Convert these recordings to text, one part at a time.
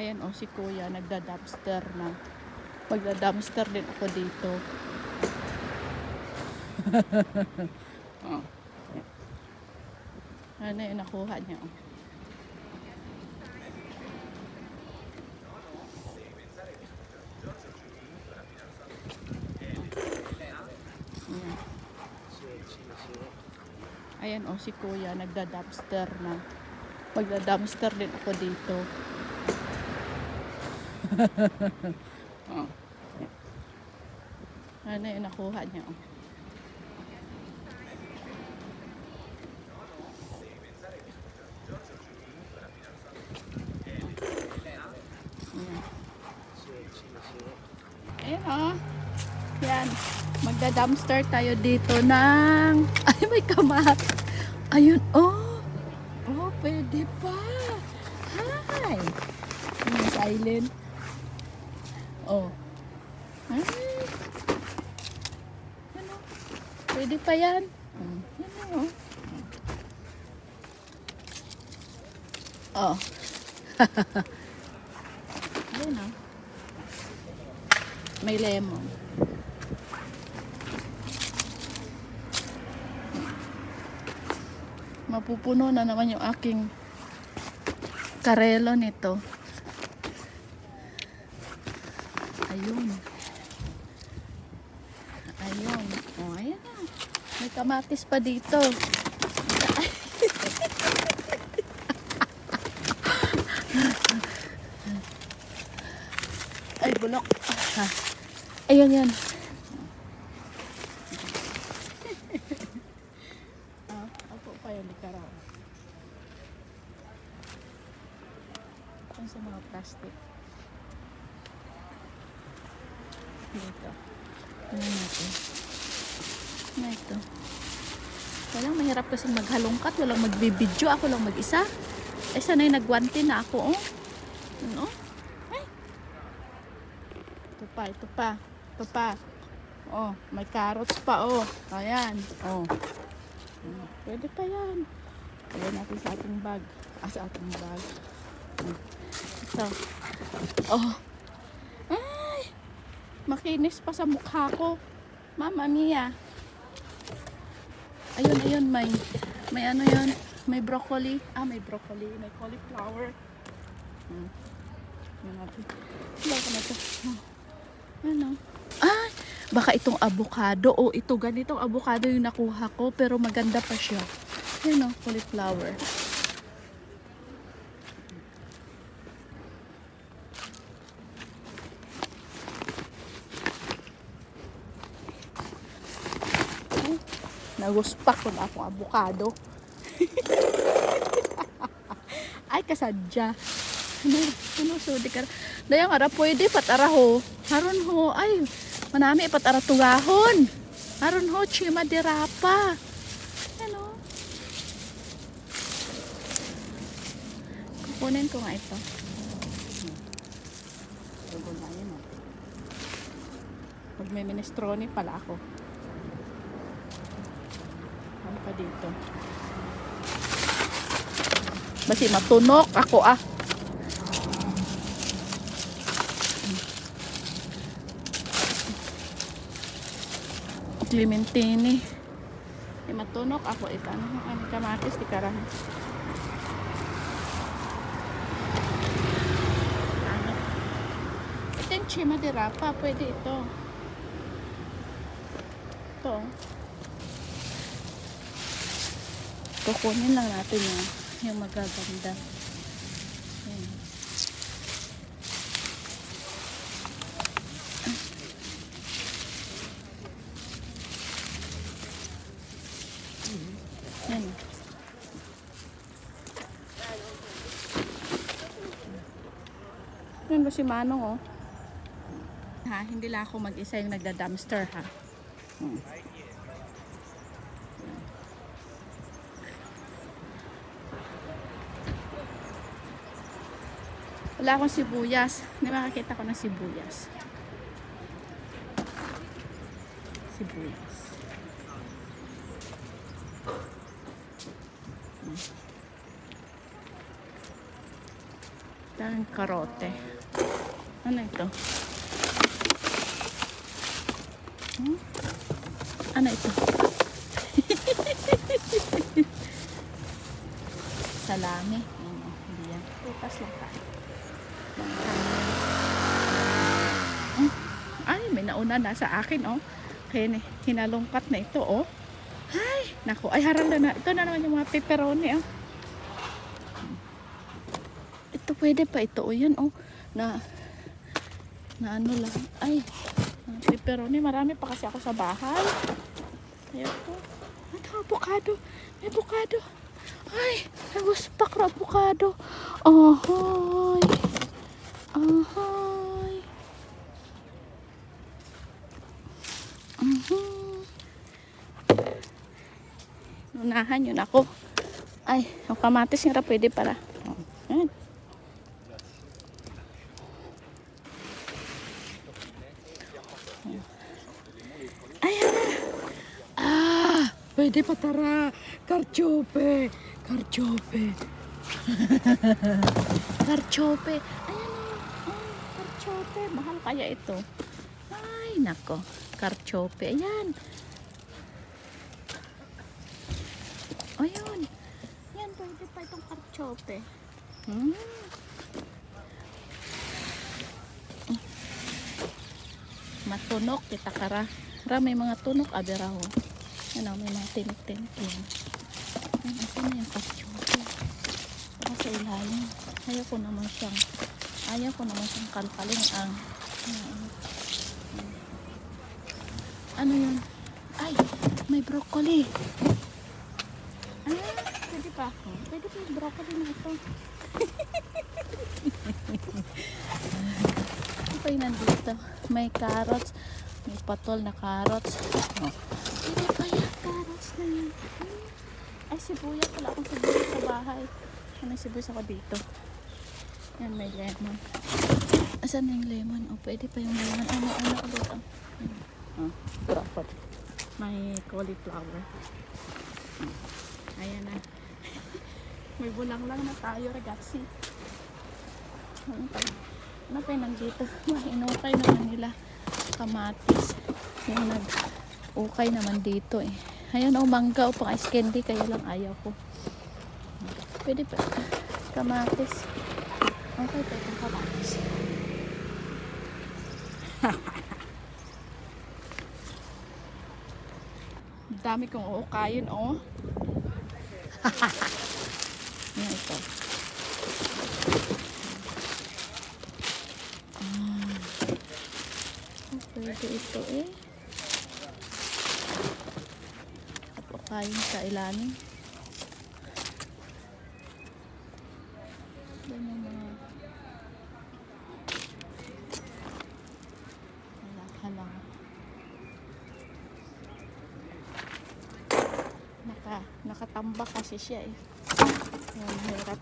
Ayan o, si kuya, nagda-dumpster na. Magda-dumpster din ako dito. oh. Ano yung nakuha niya? oh. Ayan. O, si kuya, nagda-dumpster na. Magda-dumpster din ako dito. oh. Ano yung nakuha niya? Oh. Ayan. Ayan oh. Yan. Magda-dumpster tayo dito ng... Ay, may kamat. Ayun, oh. Oh, pwede pa. Hi. Silent. Oh. Ano? Pwede pa yan. Yan oh. Ayun oh. May lemon. Mapupuno na naman yung aking karelo nito. Ayun. Ayun. O, oh, ayan na. May kamatis pa dito. Ay, bulok. Ah. Ayan yan. Ah, ako pa yung likaraw. Ang sa mga plastic. Dito. Ano natin? Na ito. Walang mahirap kasi maghalongkat. Walang magbibidyo. Ako lang mag-isa. Eh, sanay nagwanti na ako, oh. Ano? Ay! Ito pa, ito pa. Ito pa. Oh, may carrots pa, oh. Ayan, oh. Hmm, Pwede pa yan. Ayan natin sa ating bag. Ah, sa ating bag. Ito. Oh. Makinis pa sa mukha ko. Mama Mia. Ayun, ayun, may, may ano yun, may broccoli. Ah, may broccoli, may cauliflower. Hmm. Yan natin. Wala. Oh. Ano? Ay! Baka itong avocado. O, ito, ganitong avocado yung nakuha ko. Pero maganda pa siya. Yan o, cauliflower. Naguspak ko na akong avocado. Ay, kasadya. Ano, ano, so, di ka, dayang ara, pwede patara ho. Haron ho, ay, manami patara tugahon. Haron ho, chima dirapa. Ano? Kukunin ko nga ito. Pag may minestrone pala ako. Ano pa dito? Basi matunok ako ah. Clementine. Eh, matunok ako ito. Ano ang kamatis di karahan. Ano? Ito yung chima de rapa. Pwede ito. Ito. Kukunin lang natin yung, yung magaganda. Ayan. Yan. Yan ba si Manong oh? Ha, hindi lang ako mag-isa yung nagda-dumpster ha. Hmm. Wala akong sibuyas. Hindi makakita ko ng sibuyas. Sibuyas. Daming karote. Ano ito? Hmm? Ano ito? Salami. Ano, hindi yan. Putas lang tayo. Ay, may nauna na sa akin, oh. Kaya hinalungkat na ito, oh. Ay, naku. Ay, haral na na. Ito na naman yung mga pepperoni, oh. Ito pwede pa ito, oh. Yan, oh. Na, na ano lang. Ay, pepperoni. Marami pa kasi ako sa bahay. Ayun po. Ano, avocado. May avocado. Ay, stuck na avocado. Ahoy. Ahoy. Mhm. Unahan yun ako. Ay, yung kamatis nga pwede para. Ayan. Na. Ah, pwede pa tara. Karchope. Karchope. Karchope. Ayan. Oh, karchope. Mahal kaya ito. Ay, nako. Karchope. Ayan. Ayun. Yan, pwede pa itong karchope. Hmm. Matunok, kita kara. Ra may mga tunok, abiraw. Ano, may mga tinik-tinik yan. Yan, asan na yung karchope? Baka sa ilalim. Ayaw ko naman siyang, ayaw ko naman siyang kalkalin ang, ano, yun? Ay, may broccoli. Ah, pwede pa ako. Pwede pa yung broccoli na ito. Pa yung nandito? May carrots. May patol na carrots. Oh. Pwede pa yan, carrots na. Hmm. Ay, sibuyas. Wala akong sibuyas sa bahay. Ano sibuyas ako dito? Yan, may lemon. Asan na yung lemon? Oh, pwede pa yung lemon. Ano, ano ulit? Oh. Oh, broccoli. May cauliflower. Ayan na. May bulang lang na tayo, ragazzi. Ano pa? Ano pa yung nandito? Mahinukay naman nila. Kamatis. Yung nag-ukay naman dito eh. Ayan o, mangga o pang ice candy. Kaya lang ayaw ko. Pwede pa. Kamatis. Okay. Dami kong uukayin, oh. Yan ito. Ah. Oh, ito eh. Uukayin sa ilalim. Yan yung mga halang-halang. Naka, nakatambak kasi siya eh. Ang hirap.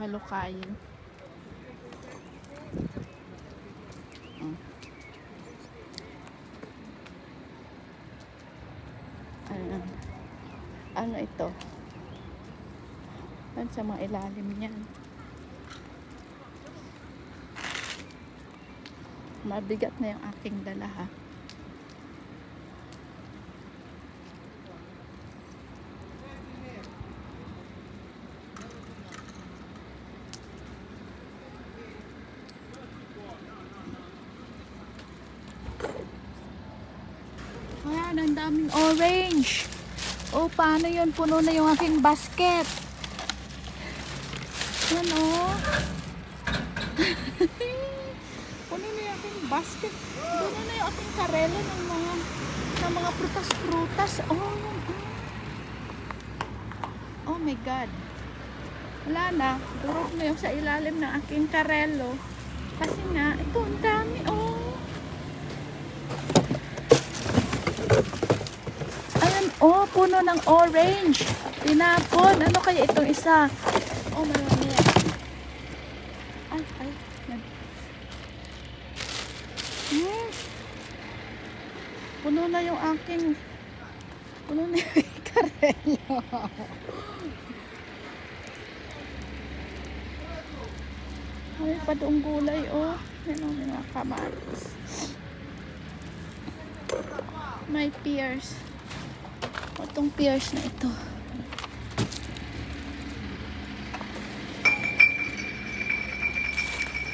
Halukayin. Mm. Ayan. Ano ito? Yan sa mga ilalim niyan. Mabigat na yung aking dala ha. Ayan, ang daming orange. O, paano yun? Puno na yung aking basket. Yan, o. Puno na yung aking basket. Puno na yung aking karelo ng mga ng mga prutas-prutas. Oh. Oh my God. Wala na. Durog na yung sa ilalim ng aking karelo. Kasi nga, ito, ang dami. Oh. Oh, puno ng orange. Tinapon. Ano kaya itong isa? Oh, marami yan. Ay, ay. Hmm. Puno na yung aking puno na yung karelyo. Ay, pa gulay, oh. Meron mga kamatis. My peers. O, itong pears na ito.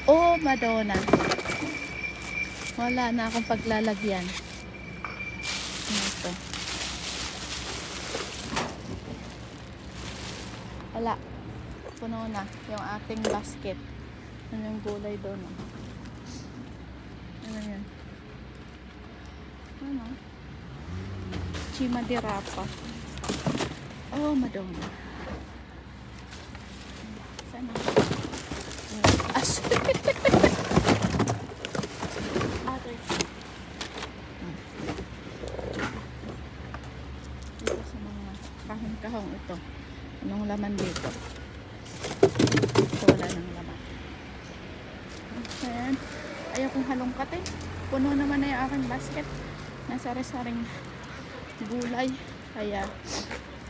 Oh, Madonna. Wala na akong paglalagyan. Ano ito? Wala. Puno na yung ating basket. Ano yung gulay doon? Ano yun? Ano? Chima de rapa. Oh, Madonna. Sana. As. Ate. Dito sa mga kahong-kahong ito. Anong laman dito? Ito wala nang laman. Ayan. Ayaw kong halongkat eh. Puno naman na yung aking basket. Nasa resaring gulay. Kaya,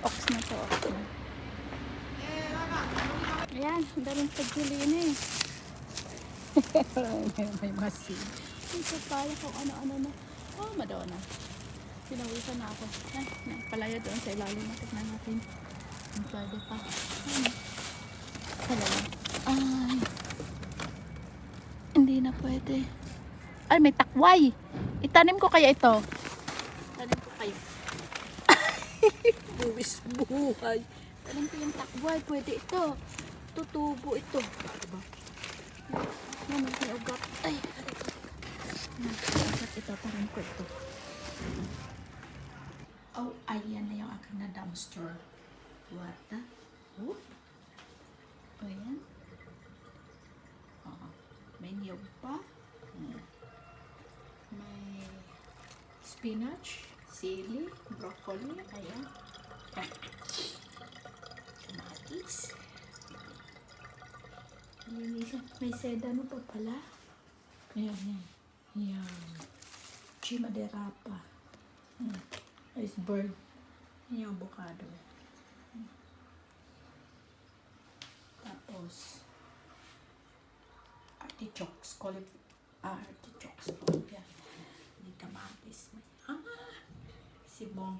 ox na to. Ox na. Ayan, ang daming pagjulin eh. may masin. Ang papaya kung ano-ano na. Oh, Madonna. Pinawisan na ako. Ay, napalaya doon sa ilalim. Tignan natin. Ang pwede pa. Ay, Talaga. Ay. Hindi na pwede. Ay, may takway. Itanim ko kaya ito. Buwis buhay. Tanim ko yung takway. Pwede ito. Tutubo ito. Diba? Yan, may ugat. Ay, ugat ito. Tanim ko ito. Oh, ayan na yung aking na dumpster. What the? Oh? O yan. May niyog pa. Hmm. May spinach, sili, broccoli. Ayan. Ayan. Kamatis. Linisan. May sedano pa pala. Ayan, yan. Yan. Chima de rapa. Hmm. Iceberg. Yan yung avocado. Tapos, artichokes, cauliflower, ah, artichokes po, yan. May kamatis, may, ah, sibong,